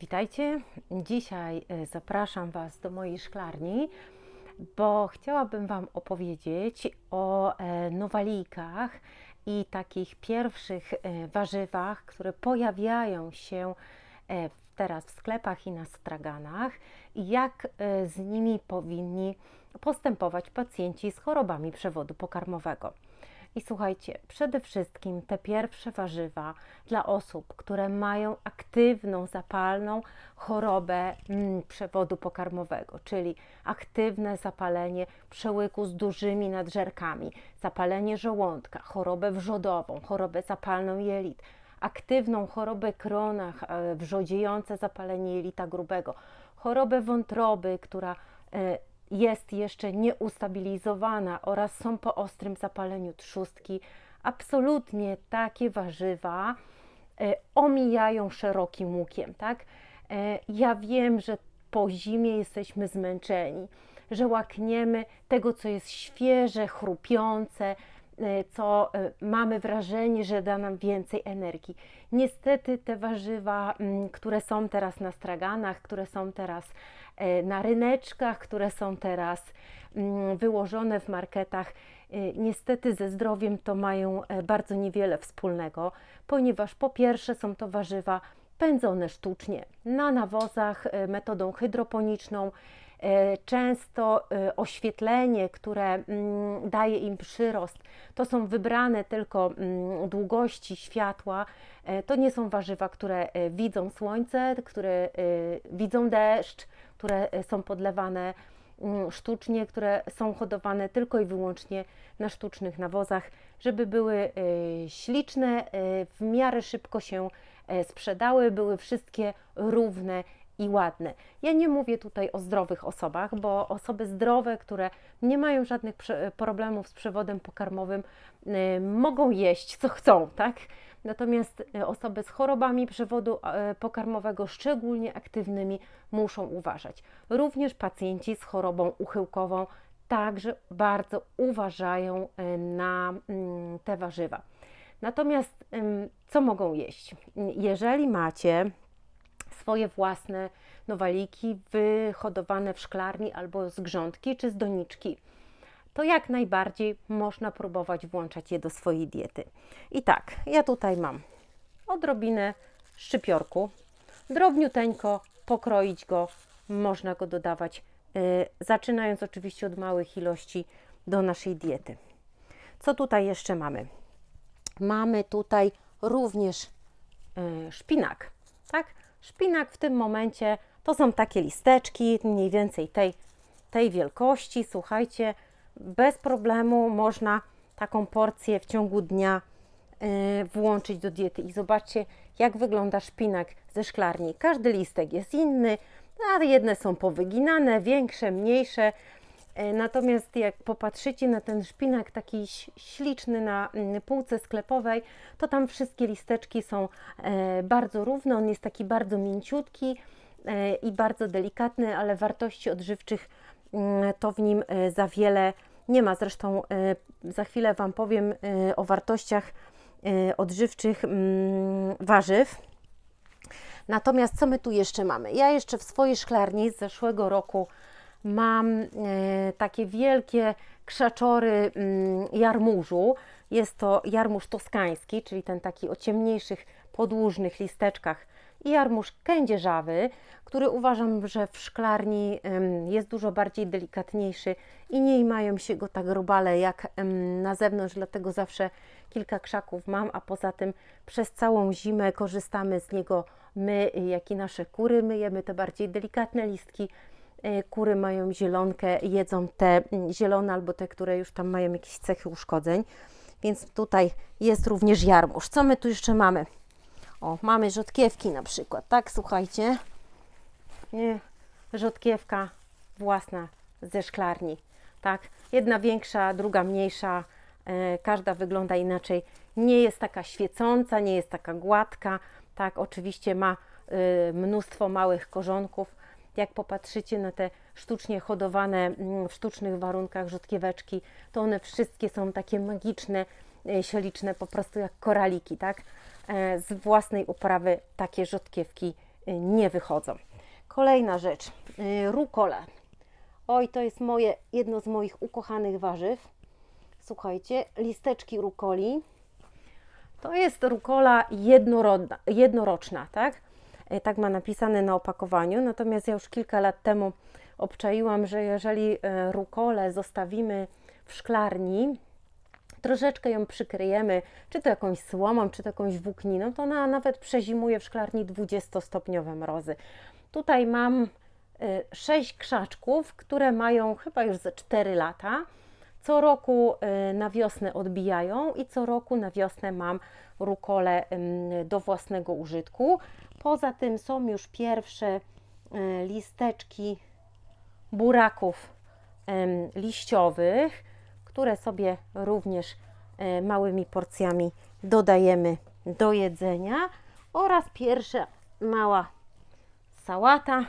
Witajcie. Dzisiaj e, zapraszam Was do mojej szklarni, bo chciałabym Wam opowiedzieć o e, nowalijkach i takich pierwszych e, warzywach, które pojawiają się teraz w sklepach i na straganach i jak z nimi powinni postępować pacjenci z chorobami przewodu pokarmowego. I słuchajcie, przede wszystkim te pierwsze warzywa dla osób, które mają aktywną, zapalną chorobę mm, przewodu pokarmowego, czyli aktywne zapalenie przełyku z dużymi nadżerkami, zapalenie żołądka, chorobę wrzodową, chorobę zapalną jelit, aktywną chorobę krona, e, wrzodziejące zapalenie jelita grubego, chorobę wątroby, która e, jest jeszcze nieustabilizowana oraz są po ostrym zapaleniu trzustki, absolutnie takie warzywa e, omijają szerokim łukiem, tak? E, Ja wiem, że po zimie jesteśmy zmęczeni, że łakniemy tego, co jest świeże, chrupiące, e, co mamy wrażenie, że da nam więcej energii. Niestety te warzywa, mm, które są teraz na straganach, które są teraz na ryneczkach, które są teraz mm, wyłożone w marketach, e, niestety ze zdrowiem to mają e, bardzo niewiele wspólnego, ponieważ po pierwsze są to warzywa pędzone sztucznie na nawozach e, metodą hydroponiczną. E, Często e, oświetlenie, które mm, daje im przyrost, to są wybrane tylko mm, długości światła. To nie są warzywa, które widzą słońce, które widzą deszcz, które są podlewane mm, sztucznie, które są hodowane tylko i wyłącznie na sztucznych nawozach, żeby były śliczne, w miarę szybko się sprzedały, były wszystkie równe i ładne. Ja nie mówię tutaj o zdrowych osobach, bo osoby zdrowe, które nie mają żadnych problemów z przewodem pokarmowym, e, mogą jeść co chcą, tak? Natomiast e, osoby z chorobami przewodu e, pokarmowego, szczególnie aktywnymi, muszą uważać. Również pacjenci z chorobą uchyłkową także bardzo uważają e, na mm, te warzywa. Natomiast co mogą jeść? Jeżeli macie swoje własne nowaliki wyhodowane w szklarni albo z grządki czy z doniczki, to jak najbardziej można próbować włączać je do swojej diety. I tak, ja tutaj mam odrobinę szczypiorku, drobniuteńko pokroić go, można go dodawać, yy, zaczynając oczywiście od małych ilości do naszej diety. Co tutaj jeszcze mamy? Mamy tutaj również y, szpinak, tak? Szpinak w tym momencie to są takie listeczki, mniej więcej tej, tej wielkości. Słuchajcie, bez problemu można taką porcję w ciągu dnia y, włączyć do diety. I zobaczcie, jak wygląda szpinak ze szklarni. Każdy listek jest inny, a jedne są powyginane, większe, mniejsze. E, Natomiast jak popatrzycie na ten szpinak taki śliczny na mm, półce sklepowej, to tam wszystkie listeczki są e, bardzo równe. On jest taki bardzo mięciutki e, i bardzo delikatny, ale wartości odżywczych mm, to w nim za wiele nie ma. Zresztą za chwilę Wam powiem o wartościach odżywczych mm, warzyw. Natomiast co my tu jeszcze mamy? Ja jeszcze w swojej szklarni z zeszłego roku mam e, takie wielkie krzaczory mm, jarmużu. Jest to jarmuż toskański, czyli ten taki o ciemniejszych, podłużnych listeczkach i jarmuż kędzierzawy, który uważam, że w szklarni jest dużo bardziej delikatniejszy i nie mają się go tak robale jak na zewnątrz, dlatego zawsze kilka krzaków mam, a poza tym przez całą zimę korzystamy z niego my, jak i nasze kury. Myjemy te bardziej delikatne listki, Kury mają zielonkę, jedzą te mm, zielone albo te, które już tam mają jakieś cechy uszkodzeń. Więc tutaj jest również jarmuż. Co my tu jeszcze mamy? O, mamy rzodkiewki na przykład, tak? Słuchajcie. Nie, rzodkiewka własna ze szklarni, tak? Jedna większa, druga mniejsza, e, każda wygląda inaczej. Nie jest taka świecąca, nie jest taka gładka, tak? Oczywiście ma e, mnóstwo małych korzonków. Jak popatrzycie na te sztucznie hodowane mm, w sztucznych warunkach rzodkieweczki, to one wszystkie są takie magiczne, e, śliczne, po prostu jak koraliki, tak? E, Z własnej uprawy takie rzodkiewki y, nie wychodzą. Kolejna rzecz, rukola. Oj, to jest moje, jedno z moich ukochanych warzyw. Słuchajcie, listeczki rukoli. To jest rukola jednorodna, jednoroczna, tak? E, Tak ma napisane na opakowaniu. Natomiast ja już kilka lat temu obczaiłam, że jeżeli e, rukolę zostawimy w szklarni, troszeczkę ją przykryjemy, czy to jakąś słomą, czy to jakąś włókniną, to ona nawet przezimuje w szklarni 20-stopniowe mrozy. Tutaj mam 6 krzaczków, które mają chyba już ze 4 lata. Co roku y, na wiosnę odbijają i co roku na wiosnę mam rukole do własnego użytku. Poza tym są już pierwsze y, listeczki buraków liściowych, które sobie również e, małymi porcjami dodajemy do jedzenia oraz pierwsza mała sałata,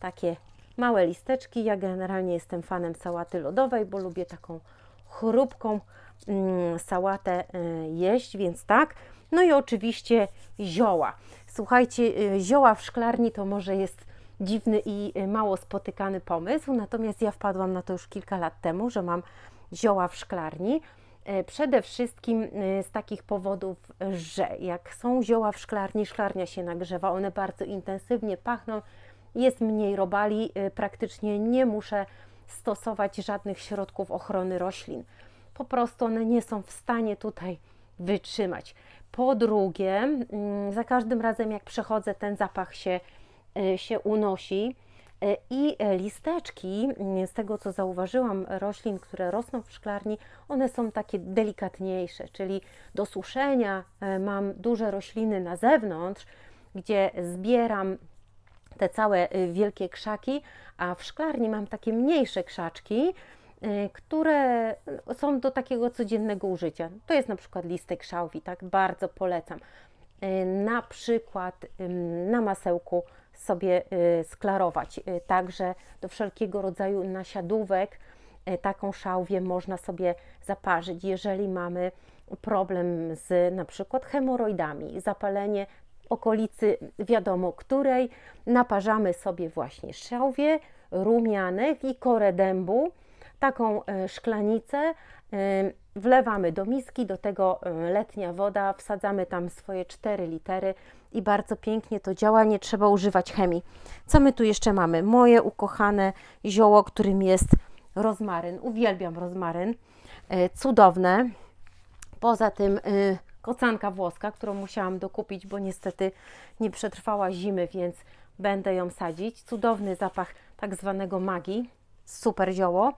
takie małe listeczki. Ja generalnie jestem fanem sałaty lodowej, bo lubię taką chrupką mm, sałatę e, jeść, więc tak. No i oczywiście zioła. Słuchajcie, e, zioła w szklarni to może jest dziwny i e, mało spotykany pomysł, natomiast ja wpadłam na to już kilka lat temu, że mam zioła w szklarni. Przede wszystkim z takich powodów, że jak są zioła w szklarni, szklarnia się nagrzewa, one bardzo intensywnie pachną, jest mniej robali, e, praktycznie nie muszę stosować żadnych środków ochrony roślin. Po prostu one nie są w stanie tutaj wytrzymać. Po drugie, mm, za każdym razem jak przechodzę, ten zapach się, e, się unosi. E, I listeczki, mm, z tego co zauważyłam, roślin, które rosną w szklarni, one są takie delikatniejsze, czyli do suszenia mam duże rośliny na zewnątrz, gdzie zbieram te całe y, wielkie krzaki, a w szklarni mam takie mniejsze krzaczki, y, które są do takiego codziennego użycia. To jest na przykład listek szałwi, tak bardzo polecam. Y, Na przykład na masełku sobie sklarować, także do wszelkiego rodzaju nasiadówek taką szałwię można sobie zaparzyć, jeżeli mamy problem z na przykład hemoroidami, zapalenie okolicy wiadomo której, naparzamy sobie właśnie szałwię, rumianek i korę dębu, taką e, szklanicę, e, wlewamy do miski, do tego e, letnia woda, wsadzamy tam swoje 4 litery i bardzo pięknie to działa, nie trzeba używać chemii. Co my tu jeszcze mamy? Moje ukochane zioło, którym jest rozmaryn. Uwielbiam rozmaryn. Cudowne. Poza tym y, kocanka włoska, którą musiałam dokupić, bo niestety nie przetrwała zimy, więc będę ją sadzić. Cudowny zapach tak zwanego magii, super zioło.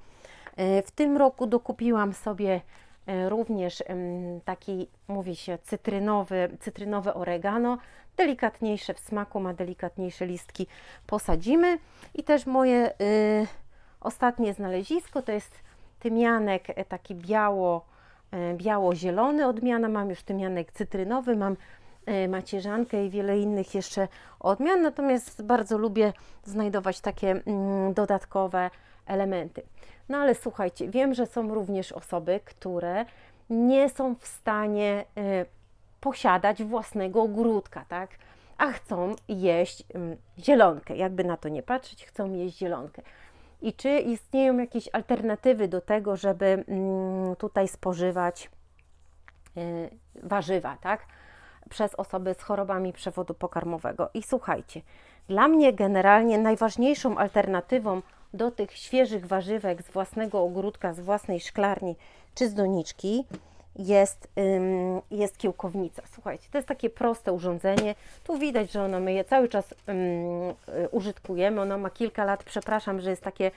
Y, W tym roku dokupiłam sobie y, również taki, mówi się, cytrynowy, cytrynowe oregano, delikatniejsze w smaku, ma delikatniejsze listki, posadzimy. I też moje y, ostatnie znalezisko to jest tymianek e, taki biało, biało-zielony odmiana, mam już tymianek cytrynowy, mam e, macierzankę i wiele innych jeszcze odmian, natomiast bardzo lubię znajdować takie mm, dodatkowe elementy. No ale słuchajcie, wiem, że są również osoby, które nie są w stanie e, posiadać własnego ogródka, tak? A chcą jeść mm, zielonkę, jakby na to nie patrzeć, chcą jeść zielonkę. I czy istnieją jakieś alternatywy do tego, żeby mm, tutaj spożywać y, warzywa, tak? Przez osoby z chorobami przewodu pokarmowego. I słuchajcie, dla mnie generalnie najważniejszą alternatywą do tych świeżych warzywek z własnego ogródka, z własnej szklarni czy z doniczki jest, ym, jest kiełkownica. Słuchajcie, to jest takie proste urządzenie. Tu widać, że ono my je cały czas ym, y, użytkujemy. Ono ma kilka lat. Przepraszam, że jest takie,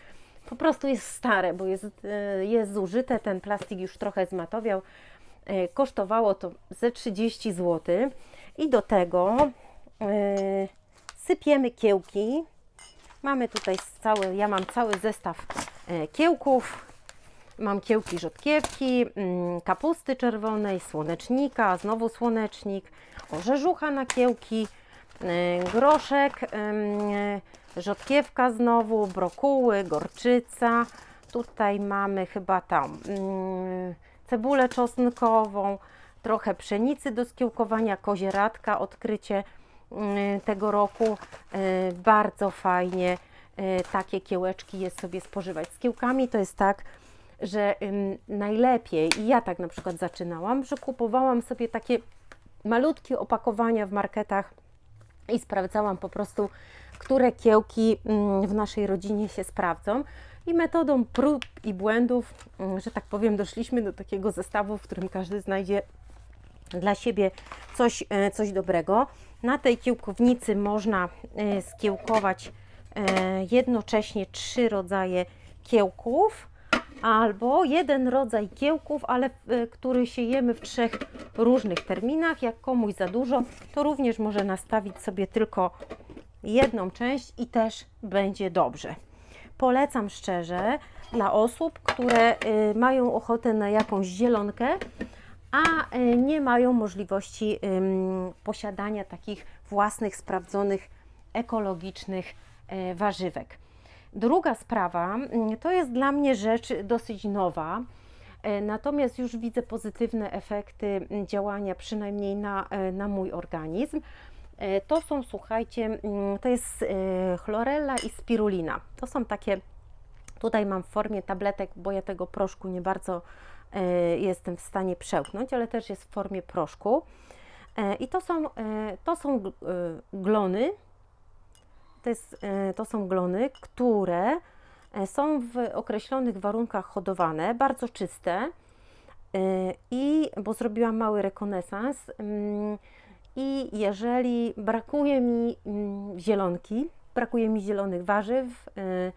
po prostu jest stare, bo jest, y, jest zużyte. Ten plastik już trochę zmatowiał. Y, Kosztowało to ze 30 zł. I do tego y, sypiemy kiełki. Mamy tutaj cały, ja mam cały zestaw e, kiełków. Mam kiełki rzodkiewki, mm, kapusty czerwonej, słonecznika, znowu słonecznik, orzeżucha na kiełki, e, groszek, e, rzodkiewka znowu, brokuły, gorczyca. Tutaj mamy chyba tam mm, cebulę czosnkową, trochę pszenicy do skiełkowania, kozieradka, odkrycie mm, tego roku. E, Bardzo fajnie e, takie kiełeczki jest sobie spożywać. Z kiełkami to jest tak, że ym, najlepiej, i ja tak na przykład zaczynałam, że kupowałam sobie takie malutkie opakowania w marketach i sprawdzałam po prostu, które kiełki mm, w naszej rodzinie się sprawdzą. I metodą prób i błędów, mm, że tak powiem, doszliśmy do takiego zestawu, w którym każdy znajdzie dla siebie coś, e, coś dobrego. Na tej kiełkownicy można e, skiełkować e, jednocześnie trzy rodzaje kiełków albo jeden rodzaj kiełków, ale e, który siejemy w trzech różnych terminach. Jak komuś za dużo, to również może nastawić sobie tylko jedną część i też będzie dobrze. Polecam szczerze dla osób, które y, mają ochotę na jakąś zielonkę, a y, nie mają możliwości posiadania takich własnych, sprawdzonych, ekologicznych y, warzywek. Druga sprawa mm, to jest dla mnie rzecz dosyć nowa, e, natomiast już widzę pozytywne efekty mm, działania, przynajmniej na, e, na mój organizm. E, To są, słuchajcie, mm, to jest chlorella i spirulina. To są takie, tutaj mam w formie tabletek, bo ja tego proszku nie bardzo jestem w stanie przełknąć, ale też jest w formie proszku. I to są, to są glony, to, jest, e, to są glony, które e, są w określonych warunkach hodowane, bardzo czyste. E, I bo zrobiłam mały rekonesans, mm, i jeżeli brakuje mi mm, zielonki, brakuje mi zielonych warzyw, y,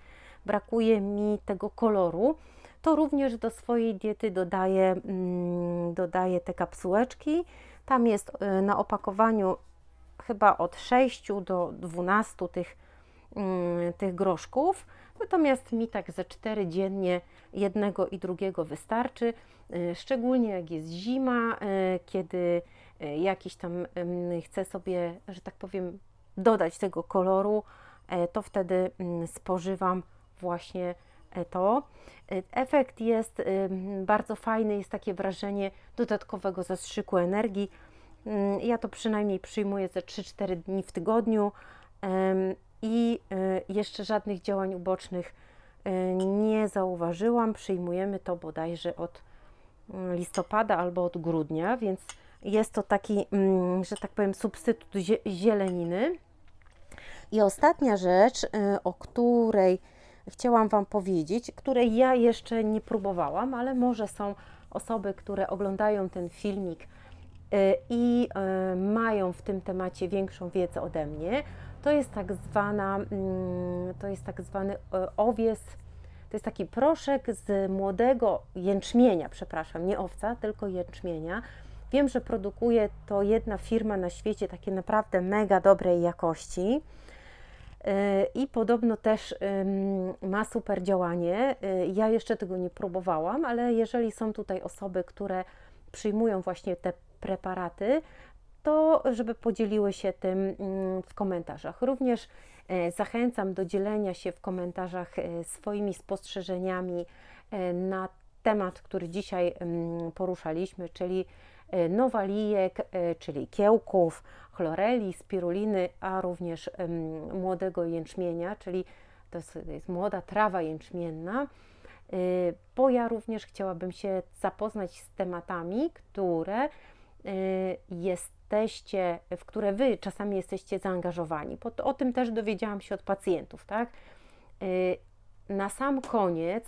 brakuje mi tego koloru, to również do swojej diety dodaję, mm, dodaję te kapsułeczki. Tam jest na opakowaniu chyba od 6 do 12 tych, mm, tych groszków. Natomiast mi tak ze 4 dziennie jednego i drugiego wystarczy. Y, Szczególnie jak jest zima, y, kiedy y, jakiś tam chcę sobie, że tak powiem, dodać tego koloru, e, to wtedy mm, spożywam właśnie e, to. E, Efekt jest bardzo fajny, jest takie wrażenie dodatkowego zastrzyku energii. Mm, Ja to przynajmniej przyjmuję ze 3-4 dni w tygodniu i y, jeszcze żadnych działań ubocznych y, nie zauważyłam. Przyjmujemy to bodajże od mm, listopada albo od grudnia, więc jest to taki, mm, że tak powiem, substytut zie- zieleniny. I ostatnia rzecz, y, o której chciałam Wam powiedzieć, której ja jeszcze nie próbowałam, ale może są osoby, które oglądają ten filmik i y, mają w tym temacie większą wiedzę ode mnie, to jest tak zwana, mm, to jest tak zwany y, owies, to jest taki proszek z młodego jęczmienia, przepraszam, nie owca, tylko jęczmienia. Wiem, że produkuje to jedna firma na świecie, takie naprawdę mega dobrej jakości. I podobno też ma super działanie. Ja jeszcze tego nie próbowałam, ale jeżeli są tutaj osoby, które przyjmują właśnie te preparaty, to żeby podzieliły się tym mm, w komentarzach. Również e, zachęcam do dzielenia się w komentarzach e, swoimi spostrzeżeniami e, na temat, który dzisiaj mm, poruszaliśmy, czyli nowalijek, czyli kiełków, chloreli, spiruliny, a również młodego jęczmienia, czyli to jest, to jest młoda trawa jęczmienna, bo ja również chciałabym się zapoznać z tematami, które jesteście, w które Wy czasami jesteście zaangażowani. O tym też dowiedziałam się od pacjentów, tak? Y, Na sam koniec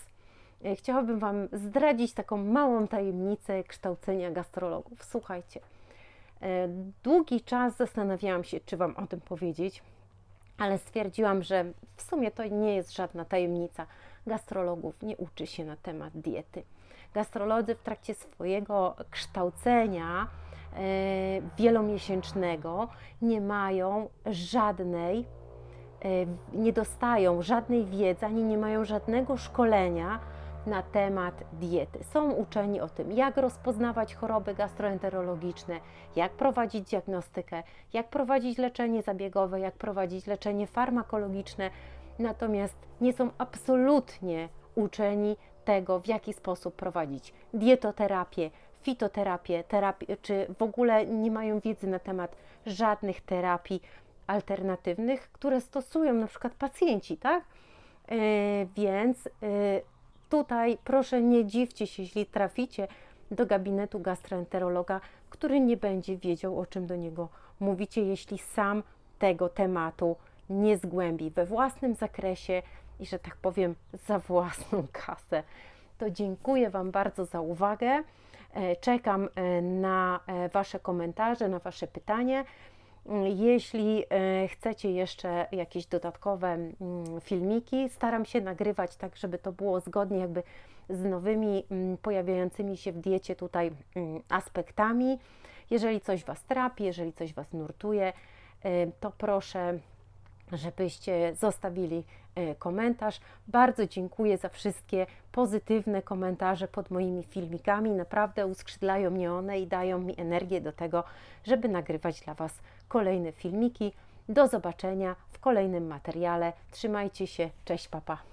y, chciałabym Wam zdradzić taką małą tajemnicę kształcenia gastrologów. Słuchajcie, y, długi czas zastanawiałam się, czy Wam o tym powiedzieć, ale stwierdziłam, że w sumie to nie jest żadna tajemnica. Gastrologów nie uczy się na temat diety. Gastrolodzy w trakcie swojego kształcenia e, wielomiesięcznego nie mają żadnej, e, nie dostają żadnej wiedzy, ani nie mają żadnego szkolenia na temat diety. Są uczeni o tym, jak rozpoznawać choroby gastroenterologiczne, jak prowadzić diagnostykę, jak prowadzić leczenie zabiegowe, jak prowadzić leczenie farmakologiczne, natomiast nie są absolutnie uczeni tego, w jaki sposób prowadzić dietoterapię, fitoterapię, terapię, czy w ogóle nie mają wiedzy na temat żadnych terapii alternatywnych, które stosują na przykład pacjenci, tak? E, Więc e, tutaj proszę nie dziwcie się, jeśli traficie do gabinetu gastroenterologa, który nie będzie wiedział, o czym do niego mówicie, jeśli sam tego tematu nie zgłębi we własnym zakresie i, że tak powiem, za własną kasę. To dziękuję Wam bardzo za uwagę. E, Czekam e, na e, Wasze komentarze, na Wasze pytanie. Mm, Jeśli chcecie jeszcze jakieś dodatkowe mm, filmiki, staram się nagrywać tak, żeby to było zgodnie jakby z nowymi mm, pojawiającymi się w diecie tutaj aspektami. Jeżeli coś Was trapi, jeżeli coś Was nurtuje, to proszę żebyście zostawili e, komentarz. Bardzo dziękuję za wszystkie pozytywne komentarze pod moimi filmikami. Naprawdę uskrzydlają mnie one i dają mi energię do tego, żeby nagrywać dla Was kolejne filmiki. Do zobaczenia w kolejnym materiale. Trzymajcie się. Cześć, papa.